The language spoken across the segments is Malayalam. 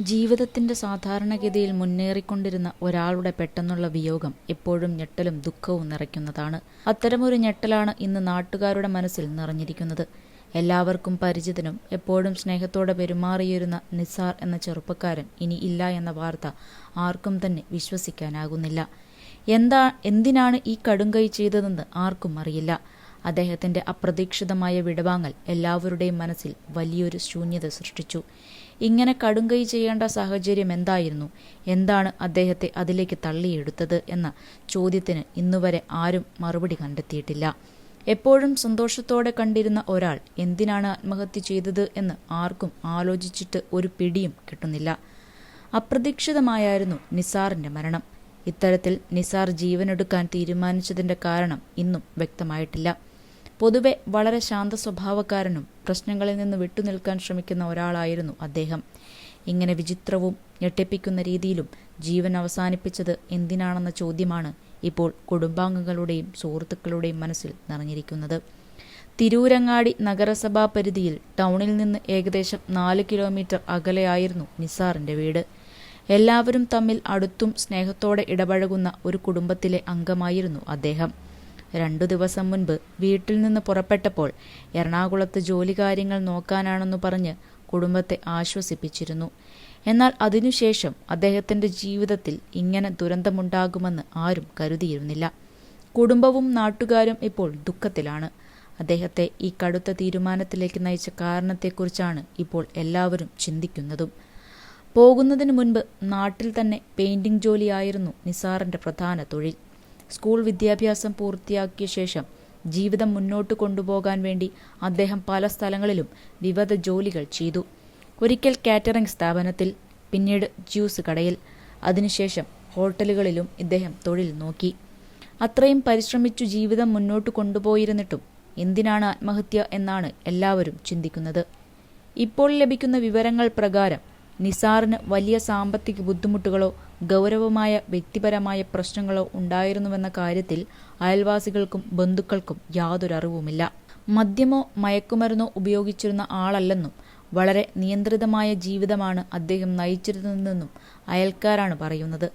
ജീവിതത്തിന്റെ സാധാരണഗതിയിൽ മുന്നേറിക്കൊണ്ടിരുന്ന ഒരാളുടെ പെട്ടെന്നുള്ള വിയോഗം എപ്പോഴും ഞെട്ടലും ദുഃഖവും നിറയ്ക്കുന്നതാണ്. അത്തരമൊരു ഞെട്ടലാണ് ഇന്ന് നാട്ടുകാരുടെ മനസ്സിൽ നിറഞ്ഞിരിക്കുന്നത്. എല്ലാവർക്കും പരിചിതനും എപ്പോഴും സ്നേഹത്തോടെ പെരുമാറിയിരുന്ന നിസാർ എന്ന ചെറുപ്പക്കാരൻ ഇനി ഇല്ല എന്ന വാർത്ത ആർക്കും തന്നെ വിശ്വസിക്കാനാകുന്നില്ല. എന്താ എന്തിനാണ് ഈ കടുങ്കൈ ചെയ്തതെന്ന് ആർക്കും അറിയില്ല. അദ്ദേഹത്തിന്റെ അപ്രതീക്ഷിതമായ വിടവാങ്ങൽ എല്ലാവരുടെയും മനസ്സിൽ വലിയൊരു ശൂന്യത സൃഷ്ടിച്ചു. ഇങ്ങനെ കടുങ്കൈ ചെയ്യേണ്ട സാഹചര്യം എന്തായിരുന്നു? എന്താണ് അദ്ദേഹത്തെ അതിലേക്ക് തള്ളിയെടുത്തത് എന്ന ചോദ്യത്തിന് ഇന്നുവരെ ആരും മറുപടി കണ്ടെത്തിയിട്ടില്ല. എപ്പോഴും സന്തോഷത്തോടെ കണ്ടിരുന്ന ഒരാൾ എന്തിനാണ് ആത്മഹത്യ ചെയ്തത് എന്ന് ആർക്കും ആലോചിച്ചിട്ട് ഒരു പിടിയും കിട്ടുന്നില്ല. അപ്രതീക്ഷിതമായായിരുന്നു നിസാറിന്റെ മരണം. ഇത്തരത്തിൽ നിസാർ ജീവനെടുക്കാൻ തീരുമാനിച്ചതിന്റെ കാരണം ഇന്നും വ്യക്തമായിട്ടില്ല. പൊതുവെ വളരെ ശാന്ത സ്വഭാവക്കാരനും പ്രശ്നങ്ങളിൽ നിന്ന് വിട്ടുനിൽക്കാൻ ശ്രമിക്കുന്ന ഒരാളായിരുന്നു അദ്ദേഹം. ഇങ്ങനെ വിചിത്രവും ഞെട്ടിപ്പിക്കുന്ന രീതിയിലും ജീവൻ അവസാനിപ്പിച്ചത് എന്തിനാണെന്ന ചോദ്യമാണ് ഇപ്പോൾ കുടുംബാംഗങ്ങളുടെയും സുഹൃത്തുക്കളുടെയും മനസ്സിൽ നിറഞ്ഞിരിക്കുന്നത്. തിരൂരങ്ങാടി നഗരസഭാ പരിധിയിൽ ടൗണിൽ നിന്ന് ഏകദേശം നാല് കിലോമീറ്റർ അകലെയായിരുന്നു നിസാറിന്റെ വീട്. എല്ലാവരും തമ്മിൽ അടുത്തും സ്നേഹത്തോടെ ഇടപഴകുന്ന ഒരു കുടുംബത്തിലെ അംഗമായിരുന്നു അദ്ദേഹം. രണ്ടു ദിവസം മുൻപ് വീട്ടിൽ നിന്ന് പുറപ്പെട്ടപ്പോൾ എറണാകുളത്ത് ജോലി കാര്യങ്ങൾ നോക്കാനാണെന്ന് പറഞ്ഞ് കുടുംബത്തെ ആശ്വസിപ്പിച്ചിരുന്നു. എന്നാൽ അതിനുശേഷം അദ്ദേഹത്തിന്റെ ജീവിതത്തിൽ ഇങ്ങനെ ദുരന്തമുണ്ടാകുമെന്ന് ആരും കരുതിയിരുന്നില്ല. കുടുംബവും നാട്ടുകാരും ഇപ്പോൾ ദുഃഖത്തിലാണ്. അദ്ദേഹത്തെ ഈ കടുത്ത തീരുമാനത്തിലേക്ക് നയിച്ച കാരണത്തെക്കുറിച്ചാണ് ഇപ്പോൾ എല്ലാവരും ചിന്തിക്കുന്നതും. പോകുന്നതിന് മുൻപ് നാട്ടിൽ തന്നെ പെയിന്റിംഗ് ജോലിയായിരുന്നു നിസാറിന്റെ പ്രധാന തൊഴിൽ. സ്കൂൾ വിദ്യാഭ്യാസം പൂർത്തിയാക്കിയ ശേഷം ജീവിതം മുന്നോട്ട് കൊണ്ടുപോകാൻ വേണ്ടി അദ്ദേഹം പല സ്ഥലങ്ങളിലും വിവിധ ജോലികൾ ചെയ്തു. ഒരിക്കൽ കാറ്ററിംഗ് സ്ഥാപനത്തിൽ പിന്നീട് ജ്യൂസ് കടയിൽ. അതിനുശേഷം ഹോട്ടലുകളിലും ഇദ്ദേഹം തൊഴിൽ നോക്കി. അത്രയും പരിശ്രമിച്ചു ജീവിതം മുന്നോട്ട് കൊണ്ടുപോയിരുന്നിട്ടും എന്തിനാണ് ആത്മഹത്യ എന്നാണ് എല്ലാവരും ചിന്തിക്കുന്നത്. ഇപ്പോൾ ലഭിക്കുന്ന വിവരങ്ങൾ പ്രകാരം നിസാറിന് വലിയ സാമ്പത്തിക ബുദ്ധിമുട്ടുകളോ ഗൗരവമായ വ്യക്തിപരമായ പ്രശ്നങ്ങളോ ഉണ്ടായിരുന്നുവെന്ന കാര്യത്തിൽ അയൽവാസികൾക്കും ബന്ധുക്കൾക്കും യാതൊരു അറിവുമില്ല മദ്യമോ മയക്കുമരുന്നോ ഉപയോഗിച്ചിരുന്ന ആളല്ലെന്നും വളരെ നിയന്ത്രിതമായ ജീവിതമാണ് അദ്ദേഹം നയിച്ചിരുന്നതെന്നും അയൽക്കാരാണ് പറയുന്നത്.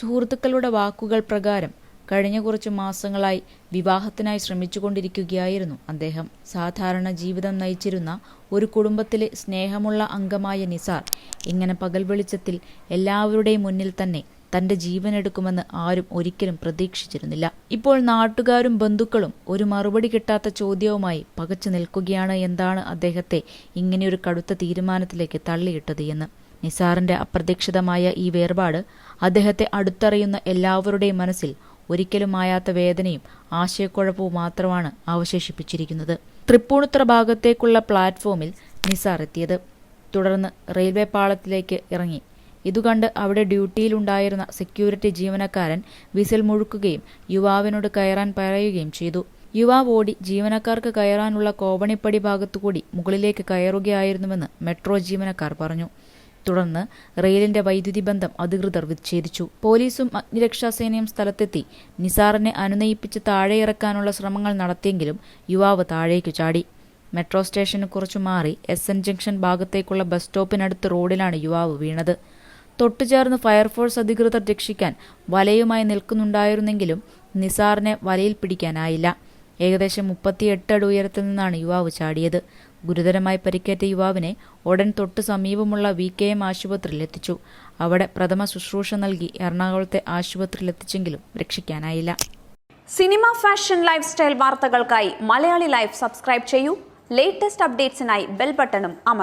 സുഹൃത്തുക്കളുടെ വാക്കുകൾ പ്രകാരം കഴിഞ്ഞ കുറച്ച് മാസങ്ങളായി വിവാഹത്തിനായി ശ്രമിച്ചുകൊണ്ടിരിക്കുകയായിരുന്നു അദ്ദേഹം. സാധാരണ ജീവിതം നയിച്ചിരുന്ന ഒരു കുടുംബത്തിലെ സ്നേഹമുള്ള അംഗമായ നിസാർ ഇങ്ങനെ പകൽ വെളിച്ചത്തിൽ എല്ലാവരുടെയും മുന്നിൽ തന്നെ തന്റെ ജീവനെടുക്കുമെന്ന് ആരും ഒരിക്കലും പ്രതീക്ഷിച്ചിരുന്നില്ല. ഇപ്പോൾ നാട്ടുകാരും ബന്ധുക്കളും ഒരു മറുപടി കിട്ടാത്ത ചോദ്യവുമായി പകച്ചു നിൽക്കുകയാണ് എന്താണ് അദ്ദേഹത്തെ ഇങ്ങനെയൊരു കടുത്ത തീരുമാനത്തിലേക്ക് തള്ളിയിട്ടത് എന്ന്. നിസാറിന്റെ അപ്രതീക്ഷിതമായ ഈ വേർപാട് അദ്ദേഹത്തെ അടുത്തറിയുന്ന എല്ലാവരുടെയും മനസ്സിൽ ഒരിക്കലും മായാത്ത വേദനയും ആശയക്കുഴപ്പവും മാത്രമാണ് അവശേഷിപ്പിച്ചിരിക്കുന്നത്. തൃപ്പൂണിത്തുറ ഭാഗത്തേക്കുള്ള പ്ലാറ്റ്ഫോമിൽ നിസാർ എത്തിയത്. തുടർന്ന് റെയിൽവേ പാളത്തിലേക്ക് ഇറങ്ങി. ഇതുകണ്ട് അവിടെ ഡ്യൂട്ടിയിലുണ്ടായിരുന്ന സെക്യൂരിറ്റി ജീവനക്കാരൻ വിസിൽ മുഴുക്കുകയും യുവാവിനോട് കയറാൻ പറയുകയും ചെയ്തു. യുവാവ് ഓടി ജീവനക്കാർക്ക് കയറാനുള്ള കോവണിപ്പടി ഭാഗത്തുകൂടി മുകളിലേക്ക് കയറുകയായിരുന്നുവെന്ന് മെട്രോ ജീവനക്കാർ പറഞ്ഞു. തുടർന്ന് റെയിലിന്റെ വൈദ്യുതി ബന്ധം അധികൃതർ വിച്ഛേദിച്ചു. പോലീസും അഗ്നിരക്ഷാസേനയും സ്ഥലത്തെത്തി. നിസാറിനെ അനുനയിപ്പിച്ച് താഴെയിറക്കാനുള്ള ശ്രമങ്ങൾ നടത്തിയെങ്കിലും യുവാവ് താഴേക്കു ചാടി. മെട്രോ സ്റ്റേഷന് കുറച്ചു മാറി എസ് എൻ ജംഗ്ഷൻ ഭാഗത്തേക്കുള്ള ബസ് സ്റ്റോപ്പിനടുത്ത് റോഡിലാണ് യുവാവ് വീണത്. തൊട്ടുചേർന്ന് ഫയർഫോഴ്സ് അധികൃതർ രക്ഷിക്കാൻ വലയുമായി നിൽക്കുന്നുണ്ടായിരുന്നെങ്കിലും നിസാറിനെ വലയിൽ പിടിക്കാനായില്ല. ഏകദേശം മുപ്പത്തിയെട്ട് അടി ഉയരത്തിൽ നിന്നാണ് യുവാവ് ചാടിയത്. ഗുരുതരമായി പരിക്കേറ്റ യുവാവിനെ ഉടൻ തൊട്ടു സമീപമുള്ള വി കെ എം ആശുപത്രിയിൽ എത്തിച്ചു. അവിടെ പ്രഥമ ശുശ്രൂഷ നൽകി എറണാകുളത്തെ ആശുപത്രിയിൽ എത്തിച്ചെങ്കിലും രക്ഷിക്കാനായില്ല. സിനിമ ഫാഷൻ ലൈഫ് സ്റ്റൈൽ വാർത്തകൾക്കായി മലയാളി ലൈഫ് സബ്സ്ക്രൈബ് ചെയ്യൂ. ലേറ്റസ്റ്റ് അപ്ഡേറ്റ്സിനായി ബെൽ ബട്ടണും അമർ